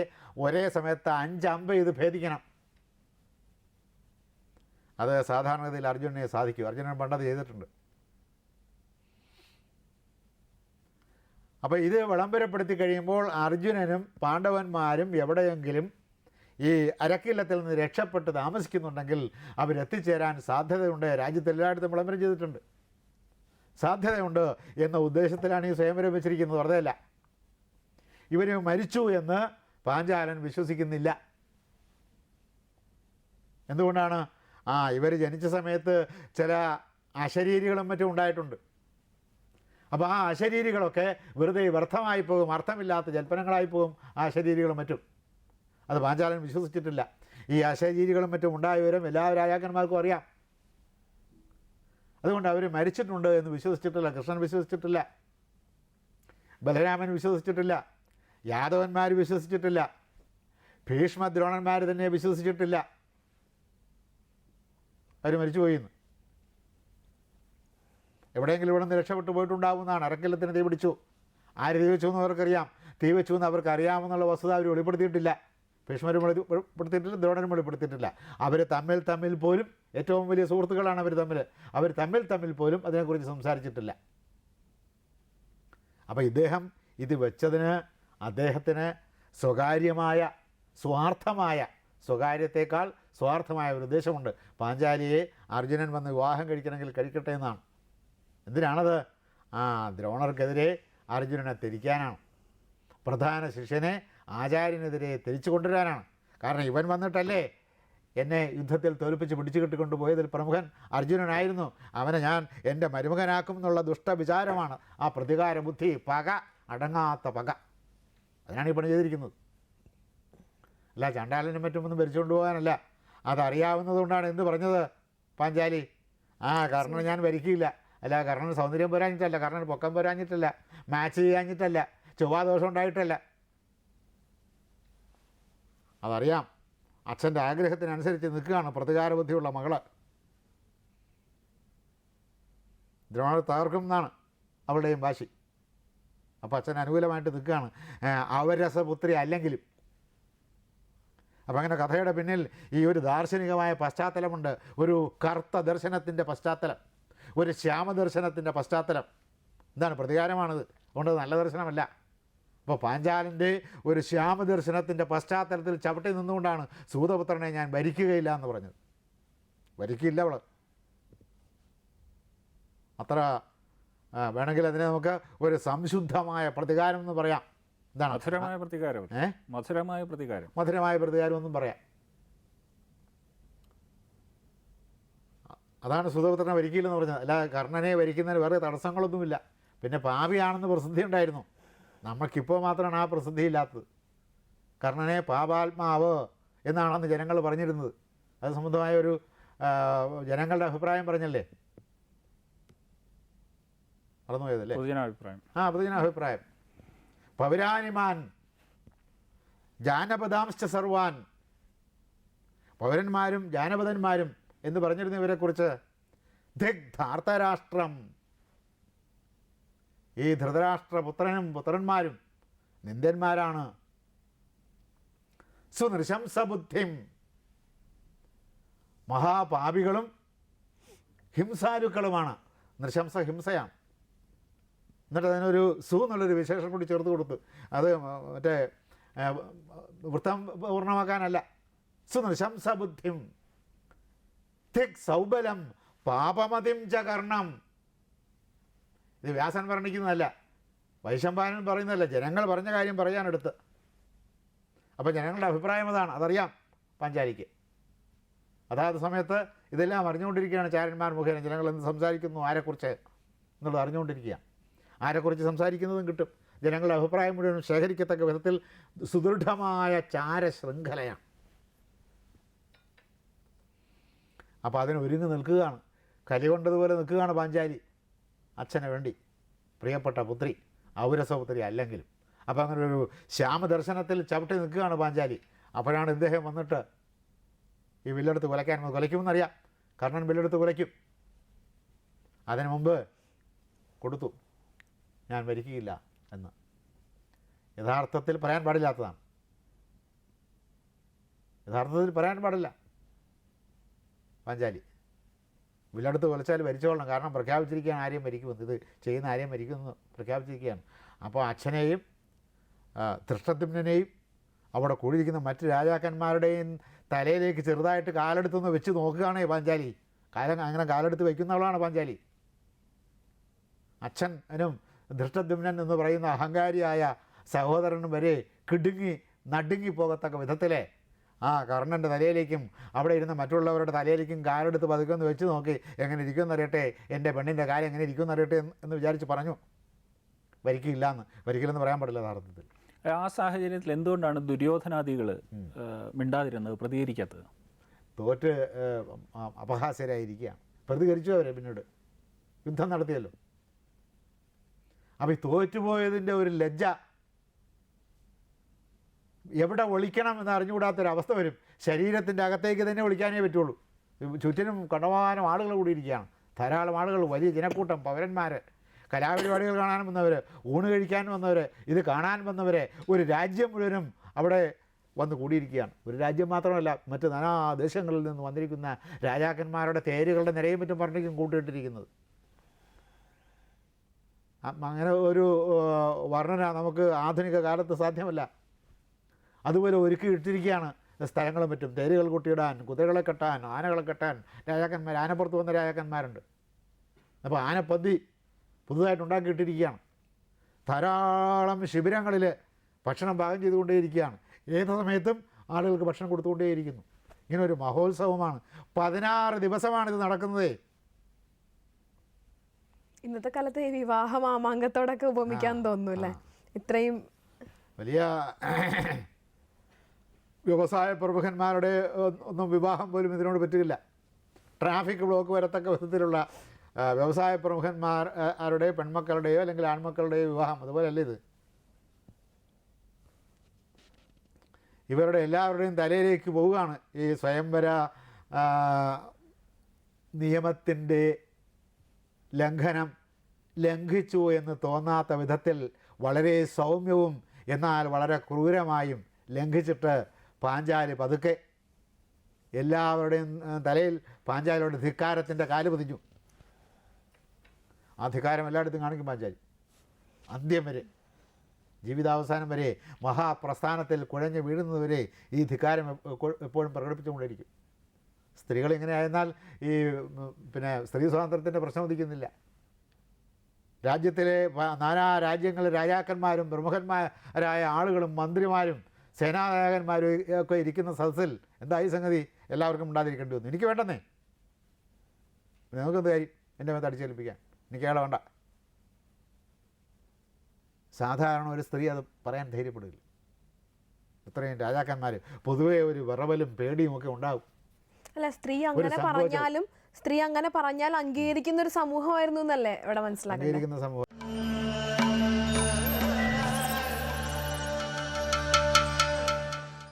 ഒരേ സമയത്ത് അഞ്ച് അമ്പ് ചെയ്ത് ഭേദിക്കണം. അത് സാധാരണഗതിയിൽ അർജുനനെ സാധിക്കും. അർജുനൻ പണ്ടത് ചെയ്തിട്ടുണ്ട്. അപ്പോൾ ഇത് വിളംബരപ്പെടുത്തി കഴിയുമ്പോൾ അർജുനനും പാണ്ഡവന്മാരും എവിടെയെങ്കിലും ഈ അരക്കില്ലത്തിൽ നിന്ന് രക്ഷപ്പെട്ട് താമസിക്കുന്നുണ്ടെങ്കിൽ അവരെത്തിച്ചേരാൻ സാധ്യതയുണ്ട്. രാജ്യത്ത് എല്ലായിടത്തും വിളംബരം ചെയ്തിട്ടുണ്ട്. സാധ്യതയുണ്ട് എന്ന ഉദ്ദേശത്തിലാണ് ഈ സ്വയംവരം വെച്ചിരിക്കുന്നത് വെറുതെ അല്ല. ഇവർ മരിച്ചു എന്ന് പാഞ്ചാലൻ വിശ്വസിക്കുന്നില്ല. എന്തുകൊണ്ടാണ്? ആ ഇവർ ജനിച്ച സമയത്ത് ചില അശരീരികളും മറ്റും ഉണ്ടായിട്ടുണ്ട്. അപ്പോൾ ആ അശരീരികളൊക്കെ വെറുതെ വ്യർത്ഥമായി പോകും അർത്ഥമില്ലാത്ത ജൽപ്പനങ്ങളായി പോകും ആ അശരീരികളും മറ്റും. അത് പാഞ്ചാലൻ വിശ്വസിച്ചിട്ടില്ല. ഈ അശരീരികളും മറ്റും ഉണ്ടായ വിവരം എല്ലാ രാജാക്കന്മാർക്കും അറിയാം. അതുകൊണ്ട് അവർ മരിച്ചിട്ടുണ്ട് എന്ന് വിശ്വസിച്ചിട്ടില്ല കൃഷ്ണൻ വിശ്വസിച്ചിട്ടില്ല ബലരാമൻ വിശ്വസിച്ചിട്ടില്ല യാദവന്മാർ വിശ്വസിച്ചിട്ടില്ല ഭീഷ്മദ്രോണന്മാർ തന്നെ വിശ്വസിച്ചിട്ടില്ല. അവർ മരിച്ചുപോയിന്ന് എവിടെയെങ്കിലും ഇവിടെ നിന്ന് രക്ഷപ്പെട്ടു പോയിട്ടുണ്ടാവുന്നതാണ്. അരക്കെല്ലത്തിന് തീ പിടിച്ചു. ആര് തീ വെച്ചു എന്ന് അവർക്കറിയാം. തീ വെച്ചു എന്ന് അവർക്ക് അറിയാമെന്നുള്ള വസ്തുത അവർ വെളിപ്പെടുത്തിയിട്ടില്ല. ഭീഷ്മരും വെളി- വെളിപ്പെടുത്തിയിട്ടില്ല ദ്രോണരും വെളിപ്പെടുത്തിയിട്ടില്ല. അവർ തമ്മിൽ തമ്മിൽ പോലും ഏറ്റവും വലിയ സുഹൃത്തുക്കളാണ് അവർ തമ്മിൽ അവർ തമ്മിൽ തമ്മിൽ പോലും അതിനെക്കുറിച്ച് സംസാരിച്ചിട്ടില്ല. അപ്പോൾ ഇദ്ദേഹം ഇത് വെച്ചതിന് അദ്ദേഹത്തിന് സ്വകാര്യമായ സ്വാർത്ഥമായ സ്വകാര്യത്തേക്കാൾ സ്വാർത്ഥമായ ഒരു ഉദ്ദേശമുണ്ട്. പാഞ്ചാലിയെ അർജുനൻ വന്ന് വിവാഹം കഴിക്കണമെങ്കിൽ കഴിക്കട്ടെ എന്നാണ്. എന്തിനാണത്? ആ ദ്രോണർക്കെതിരെ അർജുനനെ തിരിക്കാനാണ്. പ്രധാന ശിഷ്യനെ ആചാര്യനെതിരെ തിരിച്ചു കൊണ്ടുവരാനാണ്. കാരണം ഇവൻ വന്നിട്ടല്ലേ എന്നെ യുദ്ധത്തിൽ തോൽപ്പിച്ച് പിടിച്ചു കിട്ടിക്കൊണ്ട് പോയതിൽ പ്രമുഖൻ അർജുനനായിരുന്നു. അവനെ ഞാൻ എന്റെ മരുമകനാക്കും എന്നുള്ള ദുഷ്ടവിചാരമാണ്. ആ പ്രതികാര ബുദ്ധി പക അടങ്ങാത്ത പക. അതിനാണ് ഈ പണി ചെയ്തിരിക്കുന്നത്. അല്ല ചണ്ടാലനും മറ്റുമൊന്നും ഭരിച്ചുകൊണ്ട് പോകാനല്ല. അതറിയാവുന്നതുകൊണ്ടാണ് എന്ത് പറഞ്ഞത്? പാഞ്ചാലി. ആ കർണൻ ഞാൻ ഭരിക്കില്ല. അല്ല കർണന് സൗന്ദര്യം പോരാഞ്ഞിട്ടല്ല കർണന് പൊക്കം പോരാഞ്ഞിട്ടല്ല മാച്ച് ചെയ്യാഞ്ഞിട്ടല്ല ചൊവ്വാദോഷം ഉണ്ടായിട്ടല്ല. അതറിയാം. അച്ഛന്റെ ആഗ്രഹത്തിനനുസരിച്ച് നിൽക്കുകയാണ് പ്രതികാര ബുദ്ധിയുള്ള മകൾ. ദ്രോണർ തകർക്കും എന്നാണ് അവളുടെയും വാശി. അപ്പോൾ അച്ഛൻ അനുകൂലമായിട്ട് നിൽക്കുകയാണ്. അവരസപുത്രി അല്ലെങ്കിലും അപ്പം അങ്ങനെ കഥയുടെ പിന്നിൽ ഈ ഒരു ദാർശനികമായ പശ്ചാത്തലമുണ്ട്. ഒരു കറുത്ത ദർശനത്തിന്റെ പശ്ചാത്തലം ഒരു ശ്യാമദർശനത്തിന്റെ പശ്ചാത്തലം. എന്താണ് പ്രതികാരമാണത്? അതുകൊണ്ട് നല്ല ദർശനമല്ല. അപ്പോൾ പാഞ്ചാലിന്റെ ഒരു ശ്യാമദർശനത്തിന്റെ പശ്ചാത്തലത്തിൽ ചവിട്ടി നിന്നുകൊണ്ടാണ് സൂതപുത്രനെ ഞാൻ ഭരിക്കുകയില്ല എന്ന് പറഞ്ഞത്. ഭരിക്കില്ല അവൾ അത്ര വേണമെങ്കിൽ അതിനെ നമുക്ക് ഒരു സംശുദ്ധമായ പ്രതികാരം എന്ന് പറയാം. എന്താണ് മധുരമായ പ്രതികാരം ഏ? മധുരമായ പ്രതികാരം. മധുരമായ പ്രതികാരം ഒന്നും പറയാം. അതാണ് സുധപുത്രനെ വരിക്കില്ലെന്ന് പറഞ്ഞത്. അല്ല കർണനെ വരിക്കുന്നതിന് വേറെ തടസ്സങ്ങളൊന്നുമില്ല. പിന്നെ പാപിയാണെന്ന് പ്രസിദ്ധി ഉണ്ടായിരുന്നു. നമുക്കിപ്പോൾ മാത്രമാണ് ആ പ്രസിദ്ധി ഇല്ലാത്തത്. കർണനെ പാപാത്മാവ് എന്നാണെന്ന് ജനങ്ങൾ പറഞ്ഞിരുന്നത്. അത് സംബന്ധമായ ഒരു ജനങ്ങളുടെ അഭിപ്രായം പറഞ്ഞല്ലേ? മറന്നുപോയതല്ലേ? പൊതുജനാഭിപ്രായം. ആ പൊതുജനാഭിപ്രായം. അഭിപ്രായം പൗരാനിമാൻ ജാനപദാംശ സർവാൻ പൗരന്മാരും ജാനപദന്മാരും എന്ന് പറഞ്ഞിരുന്നവരെക്കുറിച്ച് ദിഗ്ധാർത്തരാഷ്ട്രം ഈ ധൃതരാഷ്ട്രപുത്രനും പുത്രന്മാരും നിന്ദ്യന്മാരാണ്. സുനൃശംസബുദ്ധിം മഹാപാപികളും ഹിംസാരുക്കളുമാണ് നൃശംസ ഹിംസയാണ് എന്നിട്ട് അതിനൊരു സു എന്നുള്ളൊരു വിശേഷം കൂടി ചേർത്ത് കൊടുത്തു അത് മറ്റേ വൃത്തം പൂർണമാക്കാനല്ല. സുനൃശംസബുദ്ധിം തിക് സൗബലം പാപമതിം ച കർണം. ഇത് വ്യാസൻ വർണിക്കുന്നതല്ല. വൈശമ്പാനൻ പറയുന്നതല്ല. ജനങ്ങൾ പറഞ്ഞ കാര്യം പറയാനെടുത്ത്. അപ്പോൾ ജനങ്ങളുടെ അഭിപ്രായം അതാണ്. അതറിയാം പഞ്ചാരിക്ക് അതാത് സമയത്ത് ഇതെല്ലാം അറിഞ്ഞുകൊണ്ടിരിക്കുകയാണ് ചാരന്മാർ മുഖേന. ജനങ്ങൾ എന്ത് സംസാരിക്കുന്നു? ആരെക്കുറിച്ച്? എന്നുള്ളത് അറിഞ്ഞുകൊണ്ടിരിക്കുകയാണ്. ആരെക്കുറിച്ച് സംസാരിക്കുന്നതും കിട്ടും. ജനങ്ങളുടെ അഭിപ്രായം മുഴുവൻ ശേഖരിക്കത്തക്ക വിധത്തിൽ സുദൃഢമായ ചാരശൃംഖലയാണ്. അപ്പോൾ അതിന് ഒരുങ്ങി നിൽക്കുകയാണ്. കലി കൊണ്ടതുപോലെ നിൽക്കുകയാണ് പാഞ്ചാലി. അച്ഛനെ വേണ്ടി. പ്രിയപ്പെട്ട പുത്രി ഔരസപുത്രി അല്ലെങ്കിലും. അപ്പോൾ അങ്ങനെ ഒരു ശ്യാമദർശനത്തിൽ ചവിട്ടി നിൽക്കുകയാണ് പാഞ്ചാലി. അപ്പോഴാണ് ഇദ്ദേഹം വന്നിട്ട് ഈ വില്ലെടുത്ത് കുലയ്ക്കാൻ. കുലയ്ക്കുമെന്നറിയാം. കർണൻ വില്ലെടുത്ത് കുലയ്ക്കും. അതിനു മുമ്പ് കൊടുത്തു. ഞാൻ മരിക്കുകയില്ല എന്ന്. യഥാർത്ഥത്തിൽ പറയാൻ പാടില്ലാത്തതാണ്. യഥാർത്ഥത്തിൽ പറയാൻ പാടില്ല. പാഞ്ചാലി. വില്ലെടുത്ത് കൊലച്ചാൽ മരിച്ചോളണം. കാരണം പ്രഖ്യാപിച്ചിരിക്കുകയാണ് ആരെയും മരിക്കുമെന്ന്. ഇത് ചെയ്യുന്ന ആരെയും മരിക്കുമെന്ന് പ്രഖ്യാപിച്ചിരിക്കുകയാണ്. അപ്പോൾ അച്ഛനെയും ധൃഷ്ടദ്യുമ്നെയും അവിടെ കൂടിയിരിക്കുന്ന മറ്റ് രാജാക്കന്മാരുടെയും തലയിലേക്ക് ചെറുതായിട്ട് കാലെടുത്തൊന്ന് വെച്ച് നോക്കുകയാണ് പാഞ്ചാലി. കാലം അങ്ങനെ കാലെടുത്ത് വയ്ക്കുന്നവളാണ് പാഞ്ചാലി. അച്ഛനും ധൃഷ്ടദ്യുമ്നൻ എന്ന് പറയുന്ന അഹങ്കാരിയായ സഹോദരനും വരെ കിടുങ്ങി നടുങ്ങി പോകത്തക്ക വിധത്തിലെ ആ കർണന്റെ തലയിലേക്കും അവിടെ ഇരുന്ന മറ്റുള്ളവരുടെ തലയിലേക്കും കാലെടുത്ത് പതുക്കുമെന്ന് വെച്ച് നോക്കി എങ്ങനെ ഇരിക്കുമെന്ന് അറിയട്ടെ എന്റെ പെണ്ണിന്റെ കാര്യം എങ്ങനെ ഇരിക്കുമെന്ന് അറിയട്ടെ എന്ന് വിചാരിച്ച് പറഞ്ഞു. വരിക്കില്ല എന്ന് വരിക്കില്ലെന്ന് പറയാൻ പാടില്ല യഥാർത്ഥത്തിൽ. ആ സാഹചര്യത്തിൽ എന്തുകൊണ്ടാണ് ദുര്യോധനാദികൾ മിണ്ടാതിരുന്നത് പ്രതികരിക്കാത്തത്? തോറ്റ് അപഹാസ്യരായിരിക്കുക അപഹാസ്യരായിരിക്കുകയാണ്. പ്രതികരിച്ചു അവരെ പിന്നീട്. യുദ്ധം നടത്തിയല്ലോ. അപ്പോൾ ഈ തോറ്റുപോയതിന്റെ ഒരു ലജ്ജ എവിടെ ഒളിക്കണം എന്ന് അറിഞ്ഞുകൂടാത്തൊരവസ്ഥ വരും. ശരീരത്തിന്റെ അകത്തേക്ക് തന്നെ ഒളിക്കാനേ പറ്റുള്ളൂ. ചുറ്റിനും കണ്ടമാനം ആളുകൾ കൂടിയിരിക്കുകയാണ് ധാരാളം ആളുകൾ വലിയ ജനക്കൂട്ടം പൗരന്മാർ കലാപരിപാടികൾ കാണാൻ വന്നവർ ഊണ് കഴിക്കാൻ വന്നവർ ഇത് കാണാൻ വന്നവർ ഒരു രാജ്യം മുഴുവനും അവിടെ വന്ന് കൂടിയിരിക്കുകയാണ്. ഒരു രാജ്യം മാത്രമല്ല മറ്റ് നാനാ ദേശങ്ങളിൽ നിന്ന് വന്നിരിക്കുന്ന രാജാക്കന്മാരുടെ തേരുകളുടെ നിരയും മറ്റും പറഞ്ഞിരിക്കും കൂട്ടിയിട്ടിരിക്കുന്നത് അങ്ങനെ ഒരു വർണന നമുക്ക് ആധുനിക കാലത്ത് സാധ്യമല്ല. അതുപോലെ ഒരുക്കി ഇട്ടിരിക്കുകയാണ്. സ്ഥലങ്ങളും മറ്റും. തേരുകൾ കൂട്ടിയിടാൻ കുതിരകളെ കെട്ടാൻ ആനകളെ കെട്ടാൻ രാജാക്കന്മാർ ആനപ്പുറത്ത് വന്ന രാജാക്കന്മാരുണ്ട്. അപ്പോൾ ആനപ്പന്തി പുതുതായിട്ട് ഉണ്ടാക്കിയിട്ടിരിക്കുകയാണ്. ധാരാളം ശിബിരങ്ങളിൽ ഭക്ഷണം പാകം ചെയ്തുകൊണ്ടേയിരിക്കുകയാണ്. ഏത് സമയത്തും ആളുകൾക്ക് ഭക്ഷണം കൊടുത്തുകൊണ്ടേയിരിക്കുന്നു. ഇങ്ങനെ ഒരു മഹോത്സവമാണ്. പതിനാറ് ദിവസമാണിത് നടക്കുന്നത്. ഇന്നത്തെ കാലത്ത് ഈ വിവാഹ മാമാങ്കത്തോടൊക്കെ ഉപമിക്കാൻ തോന്നുന്നു അല്ലേ? ഇത്രയും വലിയ വ്യവസായ പ്രമുഖന്മാരുടെ ഒന്നും വിവാഹം പോലും ഇതിനോട് പറ്റില്ല. ട്രാഫിക് ബ്ലോക്ക് വരത്തക്ക വിധത്തിലുള്ള വ്യവസായ പ്രമുഖന്മാർ ആരുടെ പെൺമക്കളുടെയോ അല്ലെങ്കിൽ ആൺമക്കളുടെയോ വിവാഹം അതുപോലെയല്ല ഇത്. ഇവരുടെ എല്ലാവരുടെയും തലയിലേക്ക് പോവുകയാണ് ഈ സ്വയംവര നിയമത്തിന്റെ ലംഘനം ലംഘിച്ചു എന്ന് തോന്നാത്ത വിധത്തിൽ വളരെ സൗമ്യവും എന്നാൽ വളരെ ക്രൂരമായും ലംഘിച്ചിട്ട് പാഞ്ചാലി പതുക്കെ എല്ലാവരുടെയും തലയിൽ പാഞ്ചാലിയുടെ ധിക്കാരത്തിന്റെ കാൽ പതിഞ്ഞു. ആ ധിക്കാരം എല്ലായിടത്തും കാണിക്കും പാഞ്ചാലി. അന്ത്യം വരെ ജീവിതാവസാനം വരെ മഹാപ്രസ്ഥാനത്തിൽ കുഴഞ്ഞു വീഴുന്നതുവരെ ഈ ധിക്കാരം എപ്പോ- എപ്പോഴും പ്രകടിപ്പിച്ചുകൊണ്ടിരിക്കും സ്ത്രീകൾ ഇങ്ങനെ ഇങ്ങനെയായിരുന്നാൽ ഈ പിന്നെ സ്ത്രീ സ്വാതന്ത്ര്യത്തിന്റെ പ്രശ്നം ഉദിക്കുന്നില്ല. രാജ്യത്തിലെ നാനാ രാജ്യങ്ങളിലെ രാജാക്കന്മാരും പ്രമുഖന്മാരായ ആളുകളും മന്ത്രിമാരും സേനാനായകന്മാരും ഒക്കെ ഇരിക്കുന്ന സദസ്സിൽ എന്തായി സംഗതി? എല്ലാവർക്കും ഉണ്ടാതിരിക്കേണ്ടി വന്നു. എനിക്ക് വേണ്ടെന്നേ. നിങ്ങൾക്കെന്ത് കാര്യം? എന്റെ മേത്ത് അടിച്ചേൽപ്പിക്കാൻ. എനിക്ക് അയാളെ വേണ്ട. സാധാരണ ഒരു സ്ത്രീ അത് പറയാൻ ധൈര്യപ്പെടില്ല. ഇത്രയും രാജാക്കന്മാർ പൊതുവേ ഒരു വിറവലും പേടിയും ഒക്കെ ഉണ്ടാകും. അല്ല സ്ത്രീ അങ്ങനെ. പറഞ്ഞാലും സ്ത്രീ അങ്ങനെ പറഞ്ഞാൽ അംഗീകരിക്കുന്ന ഒരു സമൂഹമായിരുന്നു എന്നല്ലേ ഇവിടെ മനസ്സിലാക്കുന്നത്